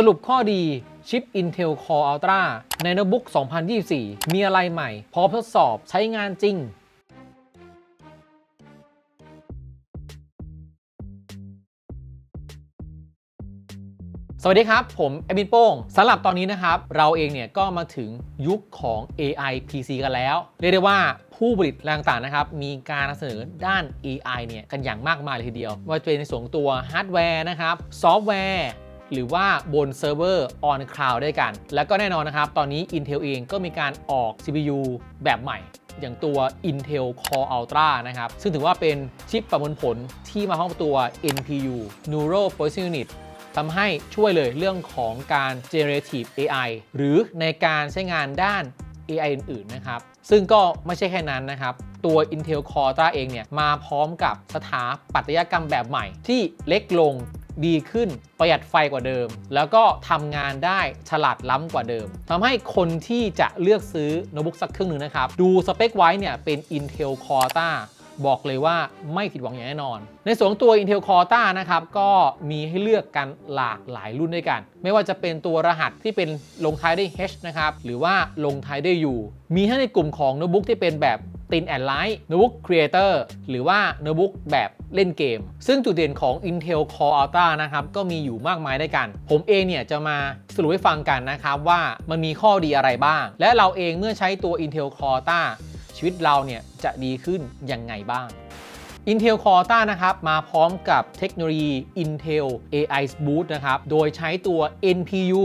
สรุปข้อดีชิป Intel Core Ultra ในโน้ตบุ๊ก 2024 มีอะไรใหม่ พร้อมทดสอบใช้งานจริง สวัสดีครับ ผมแอมินโป้งสำหรับตอนนี้นะครับ เราเองเนี่ยก็มาถึงยุคของ AI PC กันแล้ว เรียกได้ว่าผู้ผลิตแรงต่างๆนะครับ มีการนำเสนอด้าน AI เนี่ยกันอย่างมากมายเลยทีเดียว ว่าจะเป็นในส่วนตัวฮาร์ดแวร์นะครับ ซอฟต์แวร์ หรือว่าบนเซิร์ฟเวอร์ on cloud ด้วยกัน แล้วก็แน่นอนนะครับ ตอนนี้ Intel เองก็มีการออก CPU แบบใหม่ อย่างตัว Intel Core Ultra นะครับ ซึ่งถือว่าเป็นชิปประมวลผลที่มาพร้อมตัว NPU Neural Processing Unit ทำให้ช่วยเลยเรื่องของการ generative AI หรือในการใช้งานด้าน AI อื่นๆ นะครับ ซึ่งก็ไม่ใช่แค่นั้นนะครับ ตัว Intel Core Ultra เองเนี่ย มาพร้อมกับสถาปัตยกรรมแบบใหม่ที่เล็กลง ดีขึ้น ประหยัดไฟกว่าเดิม แล้วก็ทำงานได้ฉลาดล้ำกว่าเดิมทำให้คนที่จะเลือกซื้อโน้ตบุ๊กสักเครื่องหนึ่งนะครับ ดูสเปคไว้เนี่ยเป็น Intel Corta บอกเลยว่าไม่ผิดหวังอย่างแน่นอน ในส่วนตัว Intel Corta นะครับ ก็มีให้เลือกกันหลากหลายรุ่นด้วยกัน ไม่ว่าจะเป็นตัวรหัสที่เป็นลงท้ายด้วย H นะครับ หรือว่าลงท้ายด้วย U มีทั้งในกลุ่มของโน้ตบุ๊กที่เป็นแบบ Thin and Light โน้ตบุ๊ก Creator หรือว่าโน้ตบุ๊กแบบเล่นเกม ซึ่งจุดเด่นของ Intel Core Ultra นะครับ ก็มีอยู่มากมายด้วยกัน ผมเองเนี่ยจะมาสรุปให้ฟังกันนะครับว่ามันมีข้อดีอะไรบ้าง และเราเองเมื่อใช้ตัว Intel Core Ultra ชีวิตเราเนี่ยจะดีขึ้นยังไงบ้าง Intel Core Ultra นะครับ มาพร้อมกับเทคโนโลยี Intel AI Boost นะครับ โดยใช้ตัว NPU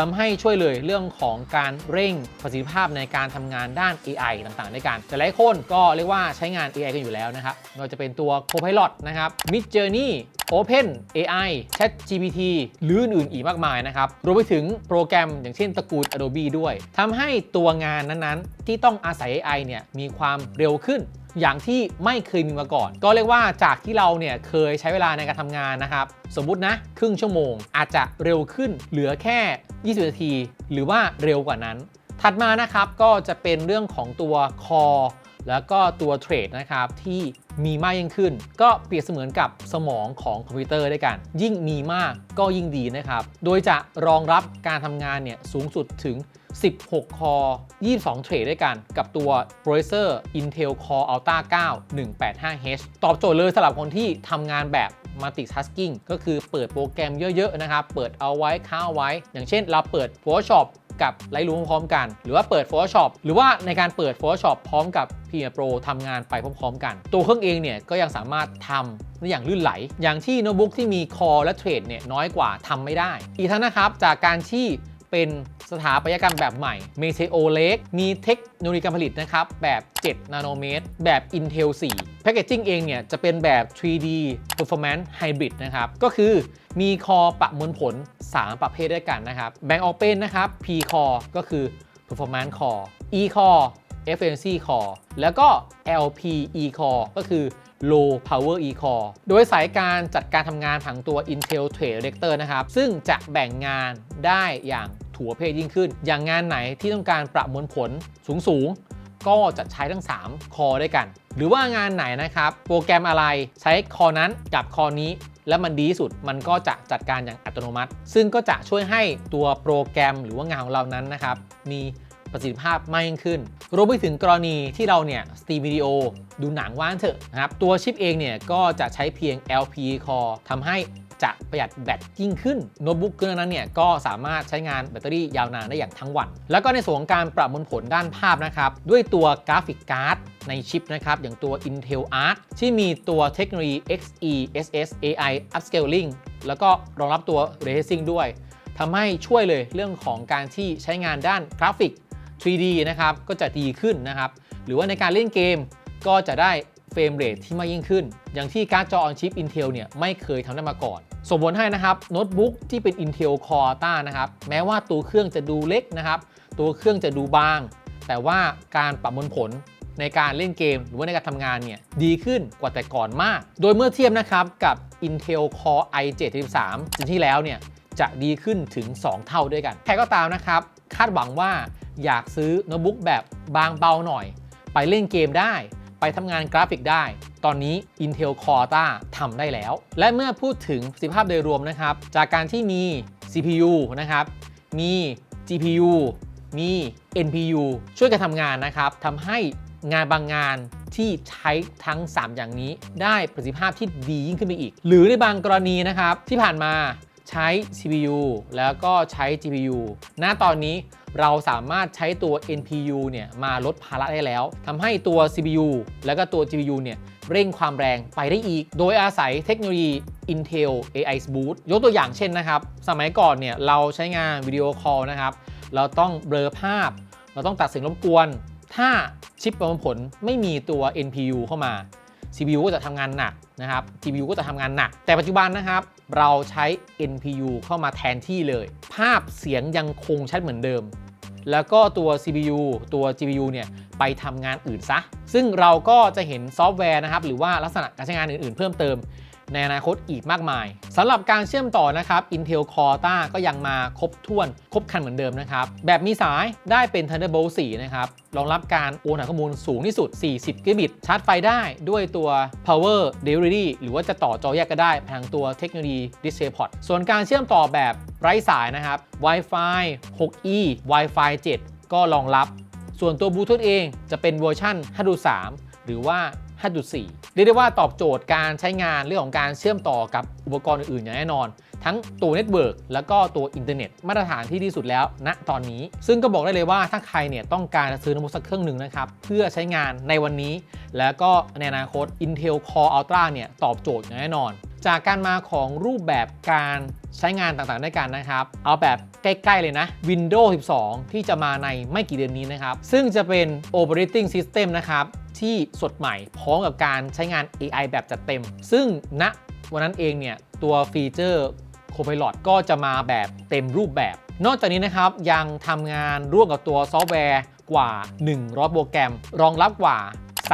ทำให้ช่วยเลยเรื่องของการเร่งประสิทธิภาพในการทำงานด้าน AI ต่างๆ ด้วยกัน แต่หลายคนก็เรียกว่าใช้งาน AI กันอยู่แล้วนะครับไม่ว่าจะเป็นตัว Copilot นะครับ Midjourney Open AI ChatGPT หรืออื่นๆอีกมากมายนะครับ รวมไปถึงโปรแกรมอย่างเช่นตระกูล Adobe ด้วย ทำให้ตัวงานนั้นๆ ที่ต้องอาศัย AI เนี่ยมีความเร็วขึ้น อย่างที่ไม่เคยมีมาก่อน ก็เรียกว่าจากที่เราเนี่ยเคยใช้เวลาในการทำงานนะครับ สมมุตินะ ครึ่งชั่วโมง อาจจะเร็วขึ้นเหลือแค่ 20 นาที หรือว่าเร็วกว่านั้น ถัดมานะครับก็จะเป็นเรื่องของตัว Core แล้วก็ตัวเทรดนะครับที่มีมากยิ่งขึ้น ก็เปรียบเสมือนกับสมองของคอมพิวเตอร์ด้วยกัน ยิ่งมีมากก็ยิ่งดีนะครับ โดยจะรองรับการทำงานเนี่ยสูงสุดถึง 16 คอ 22 เทรดด้วยกัน กับตัว processor Intel Core Ultra 9 185H ตอบโจทย์เลยสำหรับคนที่ทำงานแบบ multitasking ก็คือเปิดโปรแกรมเยอะ ๆ นะครับ เปิดเอาไว้ค้าเอาไว้ อย่างเช่นเราเปิด Photoshop กับ Lightroom พร้อมกัน หรือว่าเปิด Photoshop หรือว่าในการเปิด Photoshop พร้อมกับ Premiere Pro ทำงานไปพร้อมๆกัน ตัวเครื่องเองเนี่ยก็ยังสามารถทำได้อย่างลื่นไหล อย่างที่โน้ตบุ๊กที่มีคอและเทรดเนี่ยน้อยกว่าทำไม่ได้ อีกทั้งนะครับจากการที่ เป็นสถาปัตยกรรมแบบใหม่ m e t e o Lake มีเทคโนโลยีการผลิตนะครับ แบบ 7 นาโนเมตร แบบ Intel 4 Packaging เองเนี่ย จะเป็นแบบ 3D Performance Hybrid นะครับ ก็คือมีคอประมวลผล 3 ประเภทด้วยกันนะครับ แบ่งออกเป็นนะครับ P Core ก็คือ Performance Core E Core Efficiency Core แล้วก็ LPE Core ก็คือ Low Power E Core โดยสายการจัดการทำงานผังตัว Intel Trade Director นะครับ ซึ่งจะแบ่งงานได้อย่างถั่วเพศยิ่งขึ้น อย่างงานไหนที่ต้องการประมวลผลสูงๆก็จะใช้ทั้ง 3 คอด้วยกัน หรือว่างานไหนนะครับ โปรแกรมอะไรใช้คอนั้นกับคอนี้ แล้วมันดีสุดมันก็จะจัดการอย่างอัตโนมัติ ซึ่งก็จะช่วยให้ตัวโปรแกรมหรือว่างานของเรานั้นนะครับมี ประสิทธิภาพมากยิ่งขึ้น รวมไปถึงกรณีที่เราเนี่ยสตรีมวิดีโอดูหนังว่านเถอะนะครับ ตัวชิปเองเนี่ยก็จะใช้เพียง LPE Core ทำให้จะประหยัดแบตยิ่งขึ้นโน้ตบุ๊กเครื่องนั้นเนี่ยก็สามารถใช้งานแบตเตอรี่ยาวนานได้อย่างทั้งวัน แล้วก็ในส่วนของการประมวลผลด้านภาพนะครับ ด้วยตัวกราฟิกการ์ดในชิปนะครับ อย่างตัว Intel Arc ที่มีตัวเทคโนโลยี XeSS AI Upscaling แล้วก็รองรับตัว Ray Tracing ด้วยทำให้ช่วยเลยเรื่องของการที่ใช้งานด้านกราฟิก 3D นะครับก็จะดีขึ้นนะครับ หรือว่าในการเล่นเกมก็จะได้เฟรมเรทที่มากยิ่งขึ้น อย่างที่การ์ดจอ on chip Intel เนี่ยไม่เคยทำได้มาก่อนสมผลให้นะครับโน้ตบุ๊กที่เป็น Intel Core Ultra นะครับแม้ว่าตัวเครื่องจะดูเล็กนะครับ ตัวเครื่องจะดูบาง แต่ว่าการประมวลผลในการเล่นเกม หรือว่าในการทำงานเนี่ยดีขึ้นกว่าแต่ก่อนมาก โดยเมื่อเทียบนะครับกับ Intel Core i7-13 จนที่แล้วเนี่ยจะดีขึ้นถึง 2 เท่าด้วยกัน ใครก็ตามนะครับ คาดหวังว่า อยากซื้อโน้ตบุ๊กแบบบางเบาหน่อย ไปเล่นเกมได้ ไปทำงานกราฟิกได้ ตอนนี้ Intel Corta ทำได้แล้ว และเมื่อพูดถึงประสิทธิภาพโดยรวมนะครับ จากการที่มี CPU CPU นะครับ มี GPU มี NPU ช่วยกันทำงานนะครับทำให้งานบางงานที่ใช้ทั้ง 3 อย่างนี้ ได้ประสิทธิภาพที่ดียิ่งขึ้นไปอีก หรือในบางกรณีนะครับ ที่ผ่านมา ใช้ CPU แล้วก็ใช้ GPU ณตอนนี้เราสามารถใช้ตัว NPU เนี่ยมาลดภาระได้แล้วทำให้ตัว CPU แล้วก็ตัว GPU เนี่ยเร่งความแรงไปได้อีก โดยอาศัยเทคโนโลยี Intel AI Boost ยกตัวอย่างเช่นนะครับ สมัยก่อนเนี่ยเราใช้งานวิดีโอคอลนะครับ เราต้องเบลอภาพ เราต้องตัดเสียงรบกวน ถ้าชิปประมวลผลไม่มีตัว NPU เข้ามา CPU ก็จะทำงานหนักนะครับ GPU ก็จะทำงานหนัก แต่ปัจจุบันนะครับ เราใช้ NPU เข้ามาแทนที่เลย ภาพเสียงยังคงชัดเหมือนเดิม แล้วก็ตัว CPU ตัว GPU เนี่ยไปทำงานอื่นซะ ซึ่งเราก็จะเห็นซอฟต์แวร์นะครับ หรือว่าลักษณะการใช้งานอื่นๆ เพิ่มเติม ในอนาคตอีกมากมายสำหรับการเชื่อมต่อนะครับ Intel Core ก็ยังมาครบถ้วนครบคันเหมือนเดิมนะครับ แบบมีสายได้เป็น Thunderbolt 4 นะครับรองรับการโอนถ่าข้อมูลสูงที่สุด 40 กิกะบิต ชาร์จไฟได้ด้วยตัว Power Delivery หรือว่าจะต่อจอแยกก็ได้ผ่านตัวเทคโนโลยี DisplayPort ส่วนการเชื่อมต่อแบบไร้สายนะครับ Wi-Fi 6E Wi-Fi 7 ก็รองรับ ส่วนตัวบลูทูธเองจะเป็นเวอร์ชัน5.3 หรือว่า 5.4 เรียกได้ว่าตอบโจทย์การใช้งานเรื่องของการเชื่อมต่อกับอุปกรณ์อื่นๆ อย่างแน่นอน ทั้งตัวเน็ตเวิร์กแล้วก็ตัวอินเทอร์เน็ตมาตรฐานที่ดีสุดแล้วณตอนนี้ ซึ่งก็บอกได้เลยว่าถ้าใครเนี่ยต้องการซื้อโน้ตบุ๊กสักเครื่องหนึ่งนะครับ เพื่อใช้งานในวันนี้ แล้วก็ในอนาคต Intel Core Ultra เนี่ยตอบโจทย์อย่างแน่นอน จากการมาของรูปแบบการ ใช้งานต่างๆด้วยกันนะครับ เอาแบบใกล้ ๆ เลยนะ Windows 12 ที่จะมาในไม่กี่เดือนนี้นะครับ ซึ่งจะเป็น Operating System นะครับ ที่สดใหม่พร้อมกับการใช้งาน AI แบบจัดเต็ม ซึ่งณวันนั้นเองเนี่ย ตัวฟีเจอร์ Copilot ก็จะมาแบบเต็มรูปแบบ นอกจากนี้นะครับ ยังทำงานร่วมกับตัวซอฟต์แวร์กว่า 100 โปรแกรม รองรับกว่า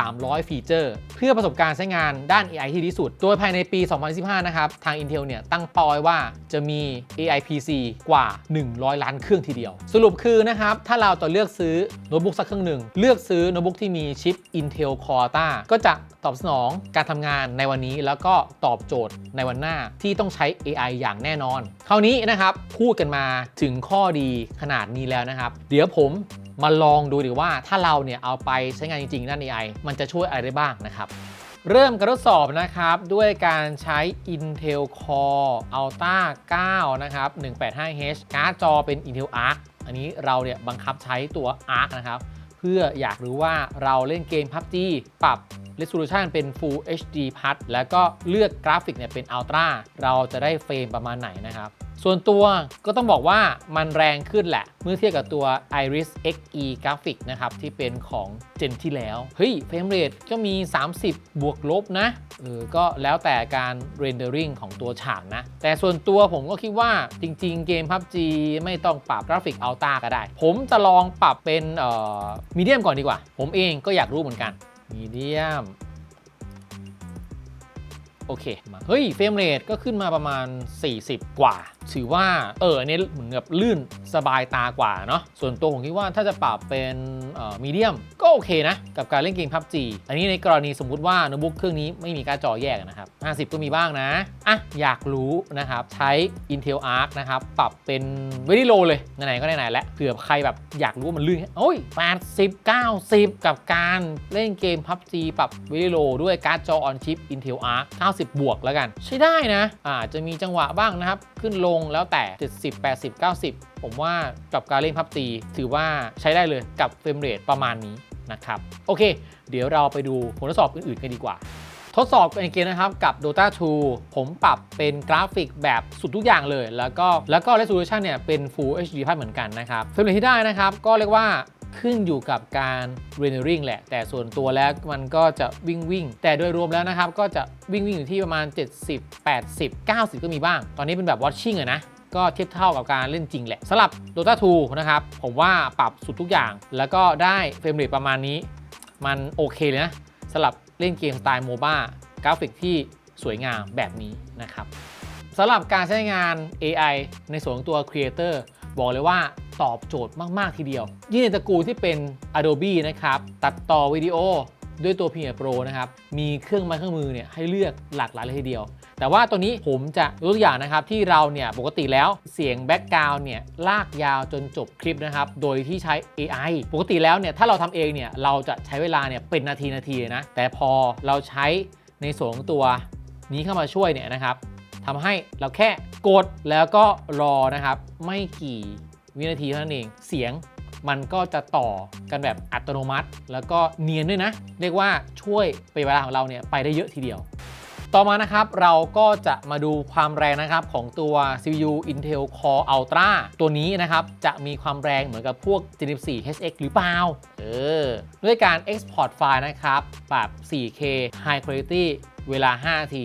300 ฟีเจอร์ เพื่อประสบการณ์ใช้งานด้าน AI ที่ดีสุด โดยภายในปี 2015 นะครับ ทาง Intel เนี่ยตั้งเป้าไว้ว่าจะมี AI PC กว่า 100 ล้านเครื่องทีเดียว สรุปคือนะครับ ถ้าเราจะเลือกซื้อโน้ตบุ๊กสักเครื่องหนึ่ง เลือกซื้อโน้ตบุ๊กที่มีชิป Intel Corta ก็จะตอบสนองการทำงานในวันนี้แล้วก็ตอบโจทย์ในวันหน้าที่ต้องใช้ AI อย่างแน่นอน คราวนี้นะครับพูดกันมาถึงข้อดีขนาดนี้แล้วนะครับ เดี๋ยวผม มาลองดูดีว่าถ้าเราเนี่ยเอาไปใช้งานจริงๆด้าน AI มันจะช่วยอะไรได้บ้างนะครับ เริ่มการทดสอบนะครับ ด้วยการใช้ Intel Core Ultra 9 นะครับ 185H การ์ดจอเป็น Intel Arc อันนี้เราเนี่ยบังคับใช้ตัว Arc นะครับ เพื่ออยากรู้ว่าเราเล่นเกม PUBG ปรับ Resolution เป็น Full HD Plus แล้วก็เลือกกราฟิกเนี่ยเป็น Ultra เราจะได้เฟรมประมาณไหนนะครับ ส่วนตัวก็ต้องบอกว่ามันแรงขึ้นแหละ เมื่อเทียบกับตัว Iris Xe Graphic นะครับ ที่เป็นของเจนที่แล้ว เฮ้ยเฟรมเรทก็มี 30 บวกลบนะเออก็แล้วแต่การเรนเดอริงของตัวฉากนะ แต่ส่วนตัวผมก็คิดว่าจริง ๆ เกม PUBG ไม่ต้องปรับกราฟิกอัลต้าก็ได้ ผมจะลองปรับเป็นเอ่อมีเดียมก่อนดีกว่า ผมเองก็อยากรู้เหมือนกันมีเดียม อเคมาเฮ้ยเฟรมเรทก็ขึ้นมาประมาณ 40 กว่า ถือว่าเอออันนี้เหมือนกับลื่นสบายตากว่าเนาะส่วนตัวผมคิดว่าถ้าจะปรับเป็นมีเดียมก็โอเคนะ กับการเล่นเกม PUBG อันนี้ในกรณีสมมุติว่าโน้ตบุ๊กเครื่องนี้ไม่มีการ์ดจอแยกนะครับ 50 ก็มีบ้างนะ อะ อยากรู้นะครับ ใช้ Intel Arc นะครับ ปรับเป็น Very Low เลย ไหนๆก็ไหนๆแล้วเผื่อใครแบบอยากรู้ว่ามันลื่นโอ้ย 80 90 กับการเล่นเกม PUBG ปรับ Very Low ด้วยการ์ดจอ on chip Intel Arc 90บวกแล้วกัน ใช้ได้นะอาจจะมีจังหวะบ้างนะครับ ขึ้นลงแล้วแต่ 70 80 90 ผมว่ากับการเล่น PUBG ถือว่าใช้ได้เลยกับเฟรมเรทประมาณนี้นะครับ โอเค เดี๋ยวเราไปดูผลทดสอบอื่นๆกันดีกว่าทดสอบในเกมนะครับกับ Dota 2 ผมปรับเป็นกราฟิกแบบสุดทุกอย่างเลย แล้วก็แล้วก็ resolution เนี่ยเป็น Full HD Plus เหมือนกันนะครับเฟรมเรทที่ได้นะครับ ก็เรียกว่า ขึ้นอยู่กับการ rendering แหละ แต่ส่วนตัวแล้วมันก็จะวิ่งวิ่งแต่โดยรวมแล้วนะครับ ก็จะวิ่งวิ่งอยู่ที่ประมาณ 70 80 90 ก็มีบ้าง ตอนนี้เป็นแบบ watching อะนะก็เทียบเท่ากับการเล่นจริงแหละสำหรับ Dota 2 นะครับ ผมว่าปรับสุดทุกอย่าง แล้วก็ได้เฟรมเรทประมาณนี้ มันโอเคเลยนะสำหรับเล่นเกมสไตล์โมบ้ากราฟิกที่สวยงามแบบนี้นะครับสำหรับการใช้งาน AI ในส่วนของตัว Creator บอกเลยว่า ตอบโจทย์มาก ๆ ทีเดียว ยิ่งในตระกูลที่เป็น Adobe นะครับ ตัดต่อวิดีโอด้วยตัว Premiere Pro นะครับ มีเครื่องไม้เครื่องมือเนี่ยให้เลือกหลากหลายเลยทีเดียว แต่ว่าตัวนี้ผมจะยกตัวอย่างนะครับ ที่เราเนี่ยปกติแล้วเสียงแบ็กกราวน์เนี่ยลากยาวจนจบคลิปนะครับ โดยที่ใช้ AI ปกติแล้วเนี่ยถ้าเราทำเองเนี่ยเราจะใช้เวลาเนี่ยเป็นนาทีนาทีนะ แต่พอเราใช้ในส่วนของตัวนี้เข้ามาช่วยเนี่ยนะครับทำให้เราแค่กดแล้วก็รอนะครับไม่กี่ วินาทีเท่านั้นเอง เสียงมันก็จะต่อกันแบบอัตโนมัติ แล้วก็เนียนด้วยนะ เรียกว่าช่วยไปเวลาของเราเนี่ยไปได้เยอะทีเดียว ต่อมานะครับเราก็จะมาดูความแรงนะครับของตัว CPU Intel Core Ultra ตัวนี้นะครับจะมีความแรงเหมือนกับพวก Gen 4 HX หรือเปล่า เออ ด้วยการ Export ไฟล์นะครับแบบ 4K High Quality เวลา5นาที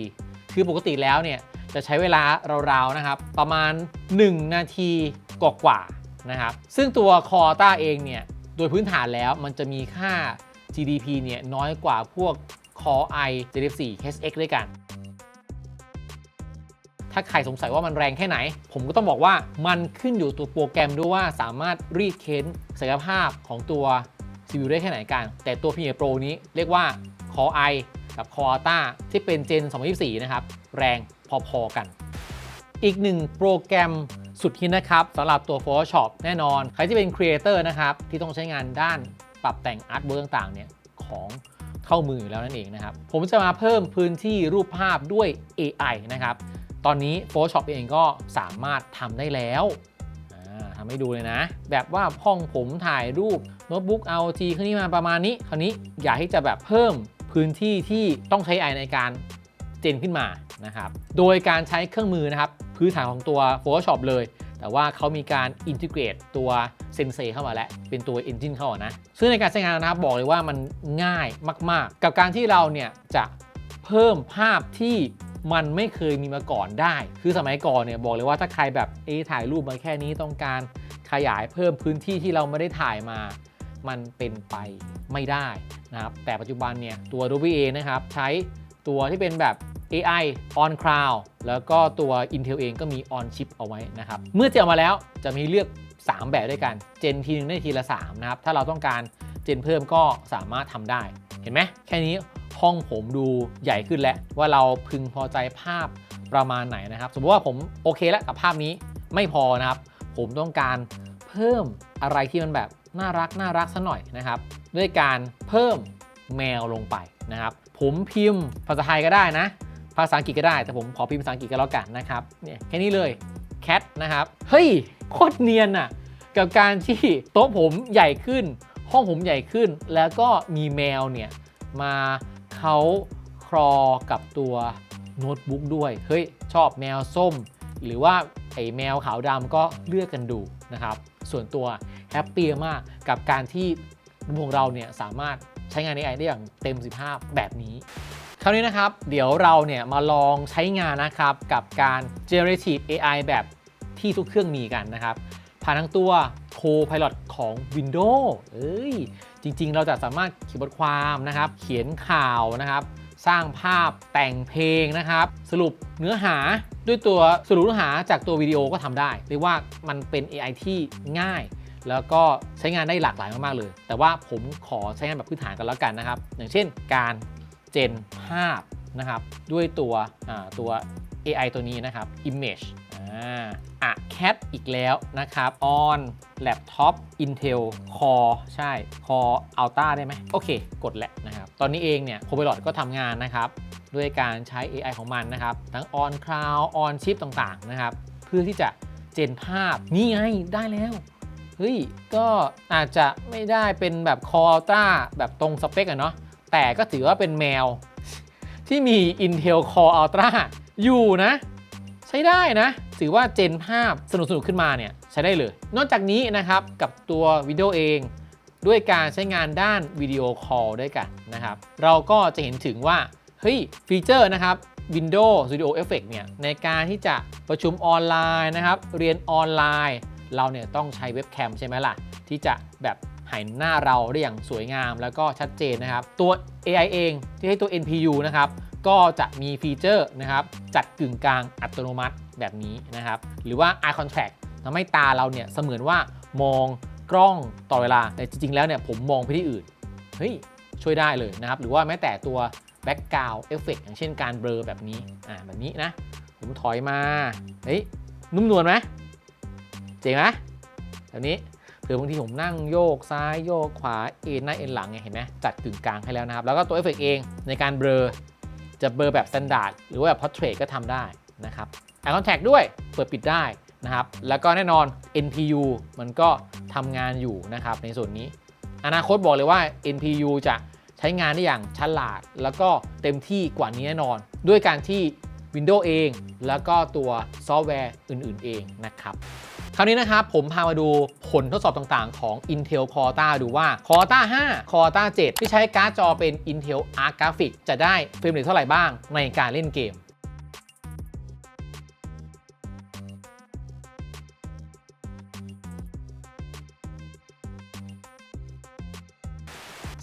คือปกติแล้วเนี่ยจะใช้เวลาราวๆนะครับประมาณ 1 นาที กว่าๆนะครับ ซึ่งตัว Core Ultra เองเนี่ย โดยพื้นฐานแล้วมันจะมีค่า GDP เนี่ยน้อยกว่าพวก Core i 74 HX ด้วยกัน ถ้าใครสงสัยว่ามันแรงแค่ไหน ผมก็ต้องบอกว่ามันขึ้นอยู่ตัวโปรแกรมด้วยว่าสามารถรีดเค้นศักยภาพของตัว CPU ได้แค่ไหนกัน แต่ตัว p r e m i e r Pro นี้เรียกว่า Core i กับ Core Ultra ที่เป็น Gen 2024 นะครับ แรงพอๆกัน อีกหนึ่งโปรแกรม สุดฮิตนะครับสำหรับตัว Photoshop แน่นอน ใครที่เป็นครีเอเตอร์นะครับที่ต้องใช้งานด้านปรับแต่งอาร์ตเวิร์ต่างๆเนี่ยของเข้ามืออยู่แล้วนั่นเองนะครับ ผมจะมาเพิ่มพื้นที่รูปภาพด้วย AI นะครับ ตอนนี้ Photoshop เองก็สามารถทำได้แล้วทำให้ดูเลยนะ แบบว่าห้องผมถ่ายรูปโน้ตบุ๊ก ROG เครื่องนี้มาประมาณนี้ คราวนี้อยากที่จะแบบเพิ่มพื้นที่ที่ต้องใช้ AI ในการเจนขึ้นมานะครับ โดยการใช้เครื่องมือนะครับ พื้นฐานของตัว Photoshop เลย แต่ว่าเขามีการอินทิเกรตตัว Sensei เข้ามาแล้วเป็นตัว Engine เข้ามานะ ซึ่งในการใช้งานนะครับบอกเลยว่ามันง่ายมาก ๆ กับการที่เราเนี่ยจะเพิ่มภาพที่มันไม่เคยมีมาก่อนได้ คือสมัยก่อนเนี่ยบอกเลยว่าถ้าใครแบบเอถ่ายรูปมาแค่นี้ต้องการขยายเพิ่มพื้นที่ที่เราไม่ได้ถ่ายมา มันเป็นไปไม่ได้นะครับ แต่ปัจจุบันเนี่ยตัว Adobe เองนะครับ ใช้ตัวที่เป็นแบบ AI on cloud แล้วก็ตัว Intel เองก็มี on chip เอาไว้นะครับ เมื่อเจอมาแล้วจะมีเลือก 3 แบบด้วยกัน เจนทีนึงได้ทีละ 3 นะครับ ถ้าเราต้องการเจนเพิ่มก็สามารถทำได้ เห็นไหม แค่นี้ห้องผมดูใหญ่ขึ้นแล้ว ว่าเราพึงพอใจภาพประมาณไหนนะครับ สมมติว่าผมโอเคแล้วกับภาพนี้ไม่พอนะครับ ผมต้องการเพิ่มอะไรที่มันแบบน่ารักน่ารักสัหน่อยนะครับ ด้วยการเพิ่มแมวลงไปนะครับ ผมพิมพ์ภาษาไทยก็ได้นะ ภาษาอังกฤษก็ได้ แต่ผมขอพิมพ์ภาษาอังกฤษก็แล้วกันนะครับเนี่ยแค่นี้เลย cat นะครับ เฮ้ย โคตรเนียนอะกับการที่โต๊ะผมใหญ่ขึ้น ห้องผมใหญ่ขึ้น แล้วก็มีแมวเนี่ยมาเขาครอกับตัวโน้ตบุ๊กด้วย เฮ้ย ชอบแมวส้ม หรือว่าไอแมวขาวดำก็เลือกกันดูนะครับ ส่วนตัวแฮปปี้มากกับการที่พวกเราเนี่ยสามารถใช้งาน AI ได้อย่างเต็มสิภาพแบบนี้ คราวนี้นะครับเดี๋ยวเราเนี่ยมาลองใช้งานนะครับกับการ generative AI แบบที่ทุกเครื่องมีกันนะครับ ผ่านทั้งตัว Copilot ของ Windows เอ้ยจริง ๆ เราจะสามารถเขียนบทความนะครับ เขียนข่าวนะครับ สร้างภาพแต่งเพลงนะครับ สรุปเนื้อหาด้วยตัวสรุปเนื้อหาจากตัววิดีโอก็ทำได้เรียกว่ามันเป็น AI ที่ง่าย แล้วก็ใช้งานได้หลากหลายมากๆเลย แต่ว่าผมขอใช้งานแบบพื้นฐานกันแล้วกันนะครับ อย่างเช่นการ เจนภาพนะครับด้วยตัวตัว AI ตัวนี้นะครับ image อ่าอะ cat อีกแล้วนะครับ on laptop Intel Core ใช่ Core Ultra ได้ไหมโอเค กดแหละนะครับ ตอนนี้เองเนี่ย Copilot ก็ทำงานนะครับ ด้วยการใช้ AI ของมันนะครับ ทั้ง on cloud on chip ต่างๆนะครับ เพื่อที่จะเจนภาพ นี่ไง ได้แล้วเฮ้ย ก็อาจจะไม่ได้เป็นแบบ Core Ultra แบบตรงสเปคอะเนาะ แต่ก็ถือว่าเป็นแมว ที่มี Intel Core Ultra อยู่นะ ใช้ได้นะ ถือว่าเจนภาพสนุกๆขึ้นมาเนี่ยใช้ได้เลย นอกจากนี้นะครับกับตัววิดีโอเองด้วยการใช้งานด้านวิดีโอคอลด้วยกันนะครับ เราก็จะเห็นถึงว่า เฮ้ย ฟีเจอร์นะครับ Windows Studio Effect เนี่ย ในการที่จะประชุมออนไลน์นะครับ เรียนออนไลน์ เราเนี่ยต้องใช้เว็บแคมใช่ไหมล่ะ ที่จะแบบ หันหน้าเราได้อย่างสวยงามแล้วก็ชัดเจนนะครับ ตัว AI เองที่ให้ตัว NPU นะครับก็จะมีฟีเจอร์นะครับจัดกึ่งกลางอัตโนมัติแบบนี้นะครับหรือว่า eye contact ทำให้ตาเราเนี่ยเสมือนว่ามองกล้องต่อเวลา แต่จริง ๆ แล้วเนี่ยผมมองไปที่อื่น เฮ้ย ช่วยได้เลยนะครับ หรือว่าแม้แต่ตัว background effect อย่างเช่นการเบลอแบบนี้ อ่าแบบนี้นะ ผมถอยมา เฮ้ย นุ่มนวลไหมเจ๋งไหมแบบนี้ เผื่อบางทีผมนั่งโยกซ้ายโยกขวาเอ็นหน้าเอ็นหลังไงเห็นไหมจัดกึ่งกลางให้แล้วนะครับ แล้วก็ตัวเอฟเฟกเองในการเบลอจะเบลอแบบ standard หรือว่าแบบ portrait ก็ทำได้นะครับ eye contact ด้วยเปิดปิดได้นะครับ แล้วก็แน่นอน NPU มันก็ทำงานอยู่นะครับในส่วนนี้ อนาคตบอกเลยว่า NPU จะใช้งานได้อย่างฉลาด แล้วก็เต็มที่กว่านี้แน่นอน ด้วยการที่ Windows เอง แล้วก็ตัวซอฟต์แวร์อื่น ๆ เองนะครับ คราวนี้นะครับผมพามาดูผลทดสอบต่างๆ ของ Intel Core t a ดูว่า Core t a 5 Core t a 7 ที่ใช้การ์ดจอเป็น Intel Arc Graphics จะได้เฟรมเรทเท่าไหร่บ้างในการเล่นเกม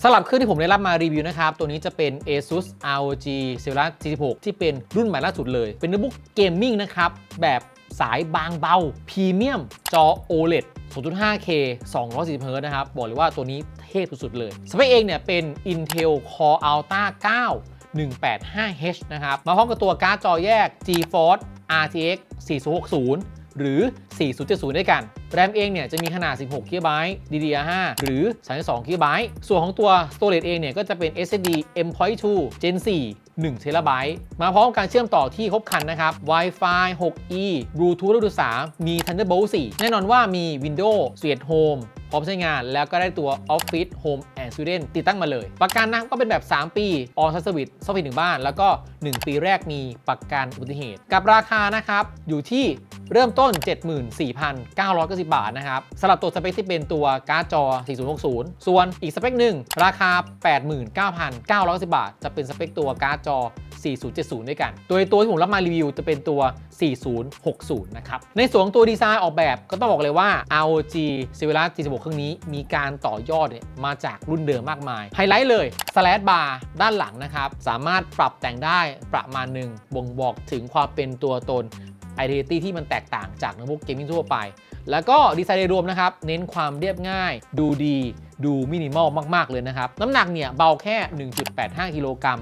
สำหรับเครื่องที่ผมได้รับมารีวิวนะครับ ตัวนี้จะเป็น ASUS ROG Zephyrus G16 ที่เป็นรุ่นใหม่ล่าสุดเลย เป็นโน้ตบุ๊กเกมมิ่งนะครับ แบบ สายบางเบาพรีเมียมจอ OLED 0.5K 240 Hz นะครับ บอกเลยว่าตัวนี้เทพสุดๆเลย สเปคเองเนี่ยเป็น Intel Core Ultra 9 185H นะครับ มาพร้อมกับตัวการ์ดจอแยก GeForce RTX 4060 หรือ 4070 ด้วยกัน แรมเองเนี่ยจะมีขนาด 16 GB DDR5 หรือ 32 GB ส่วนของตัว Storage เองเนี่ยก็จะเป็น SSD M.2 Gen 4 1 TB มาพร้อมการเชื่อมต่อที่ครบคันนะครับ Wi-Fi 6E Bluetooth ระดับ3มี Thunderbolt 4 แน่นอนว่ามี Windows Sweet Home พร้อมใช้งาน แล้วก็ได้ตัว Office Home and Student ติดตั้งมาเลย ประกันนะก็เป็นแบบ 3 ปี On Service ซ่อมผิดหนึ่งบ้าน แล้วก็ 1 ปีแรกมีประกันอุบัติเหตุ กับราคานะครับ อยู่ที่เริ่มต้น 74,990 บาทนะครับสำหรับตัวสเปคที่เป็นตัวการ์ดจอ 4060 ส่วนอีกสเปคหนึ่งราคา 89,990 บาท จะเป็นสเปคตัวการ์ดจอ4070 ด้วยกันโดยตัวที่ผมรับมารีวิวจะเป็นตัว 4060 นะครับ ในส่วนตัวดีไซน์ออกแบบก็ต้องบอกเลยว่า ROG Zephyrus G16 เครื่องนี้มีการต่อยอดเนี่ยมาจากรุ่นเดิมมากมาย ไฮไลท์เลย slash bar ด้านหลังนะครับ สามารถปรับแต่งได้ประมาณหนึ่งบ่งบอกถึงความเป็นตัวตน identity ที่มันแตกต่างจากโน้ตบุ๊กเกมมิ่งทั่วไป แล้วก็ดีไซน์โดยรวมนะครับ เน้นความเรียบง่าย ดูดีดูมินิมอลมาก ๆ เลยนะครับ น้ำหนักเนี่ยเบาแค่ 1.85 กิโลกรัม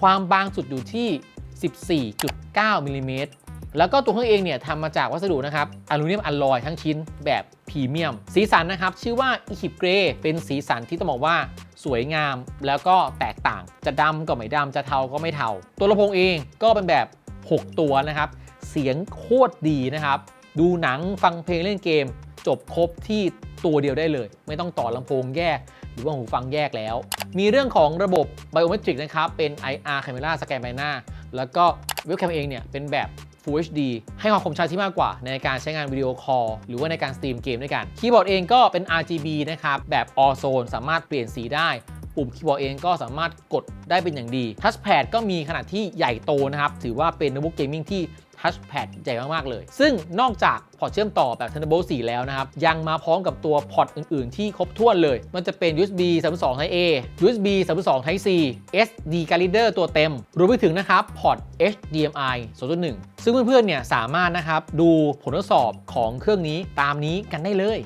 ความบางสุดอยู่ที่ 14.9มิลลิเมตร แล้วก็ตัวเครื่องเองเนี่ยทำมาจากวัสดุนะครับอลูมิเนียมอลลอยทั้งชิ้นแบบพรีเมียม สีสันนะครับ ชื่อว่า e q u i p Grey เป็นสีสันที่ต้องบอกว่าสวยงามแล้วก็แตกต่างจะดำก็ไม่ดำจะเทาก็ไม่เทา ตัวลำโพงเองก็เป็นแบบ 6 ตัวนะครับ เสียงโคตรดีนะครับ ดูหนังฟังเพลงเล่นเกม จบครบที่ตัวเดียวได้เลย ไม่ต้องต่อลำโพงแยก หรือว่าหูฟังแยกแล้ว มีเรื่องของระบบ Biometric นะครับ เป็น IR Camera สแกนใบหน้า แล้วก็เว็บแคมเองเนี่ยเป็นแบบ Full HD ให้ความคมชัดที่มากกว่า ในการใช้งานวิดีโอคอลหรือว่าในการสตรีมเกมด้วยกัน คีย์บอร์ดเองก็เป็น RGB นะครับ แบบ All Zone สามารถเปลี่ยนสีได้ปุ่มคีย์บอร์ดเองก็สามารถกดได้เป็นอย่างดีทัชแพดก็มีขนาดที่ใหญ่โตนะครับ ถือว่าเป็นโน้ตบุ๊กเกมมิ่งที่ ทัชแพดใหญ่มาก ๆ เลย ซึ่งนอกจากพอร์ตเชื่อมต่อแบบ Thunderbolt 4 แล้วนะครับ ยังมาพร้อมกับตัวพอร์ตอื่น ๆ ที่ครบถ้วนเลย มันจะเป็น USB 3.2 Type A USB 3.2 Type C SD card reader ตัวเต็ม รวมไปถึงนะครับพอร์ต HDMI 2.1 ซึ่งเพื่อน ๆ เนี่ยสามารถนะครับดูผลทดสอบของเครื่องนี้ตามนี้กันได้เลย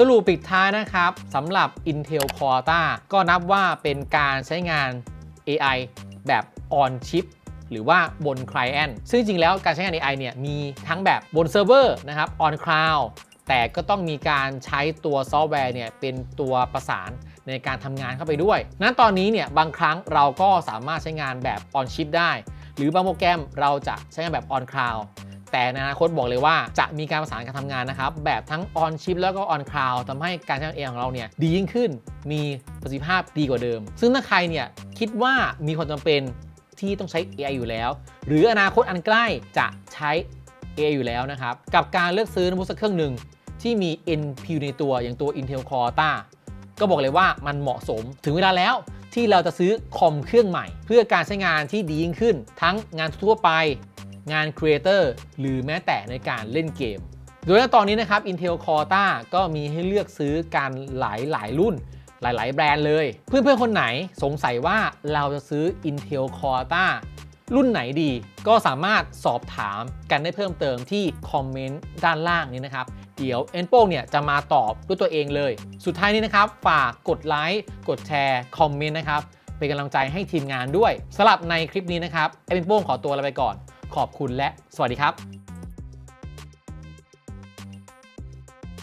สรุปปิดท้ายนะครับสำหรับ Intel Core t a ก็นับว่าเป็นการใช้งาน AI แบบ on chip หรือว่าบน Client ซึ่งจริงแล้วการใช้งาน AI เนี่ยมีทั้งแบบบนเซิร์ฟเวอร์นะครับ on cloud แต่ก็ต้องมีการใช้ตัวซอฟต์แวร์เนี่ยเป็นตัวประสานในการทำงานเข้าไปด้วย นั้นตอนนี้เนี่ยบางครั้งเราก็สามารถใช้งานแบบ on chip ได้ หรือบางโปรแกรมเราจะใช้งานแบบ on cloud แต่ในอนาคตบอกเลยว่าจะมีการประสานการทำงานนะครับ แบบทั้ง on chip แล้วก็ on cloud ทำให้การใช้งาน AI ของเราเนี่ยดียิ่งขึ้น มีประสิทธิภาพดีกว่าเดิม ซึ่งถ้าใครเนี่ยคิดว่ามีความจำเป็นที่ต้องใช้ AI อยู่แล้ว หรืออนาคตอันใกล้จะใช้ AI อยู่แล้วนะครับ กับการเลือกซื้อโน้ตบุ๊กสักเครื่องหนึ่งที่มี NPU ในตัวอย่างตัว Intel Core t a ก็บอกเลยว่ามันเหมาะสมถึงเวลาแล้วที่เราจะซื้อคอมเครื่องใหม่ เพื่อการใช้งานที่ดียิ่งขึ้น ทั้งงานทั่วไป งานครีเอเตอร์หรือแม้แต่ในการเล่นเกม โดยณตอนนี้นะครับ Intel Core ต้าก็มีให้เลือกซื้อกันหลายหลายรุ่นหลาย ๆ แบรนด์เลย เพื่อนๆ คนไหนสงสัยว่าเราจะซื้อ Intel Core ต้ารุ่นไหนดี ก็สามารถสอบถามกันได้เพิ่มเติมที่คอมเมนต์ด้านล่างนี้นะครับ เดี๋ยวเอ็นโป้งเนี่ยจะมาตอบด้วยตัวเองเลย สุดท้ายนี้นะครับ ฝากกดไลค์กดแชร์คอมเมนต์นะครับ เป็นกำลังใจให้ทีมงานด้วยสำหรับในคลิปนี้นะครับเอ็นโป้งขอตัวลาไปก่อน ขอบคุณและสวัสดีครับ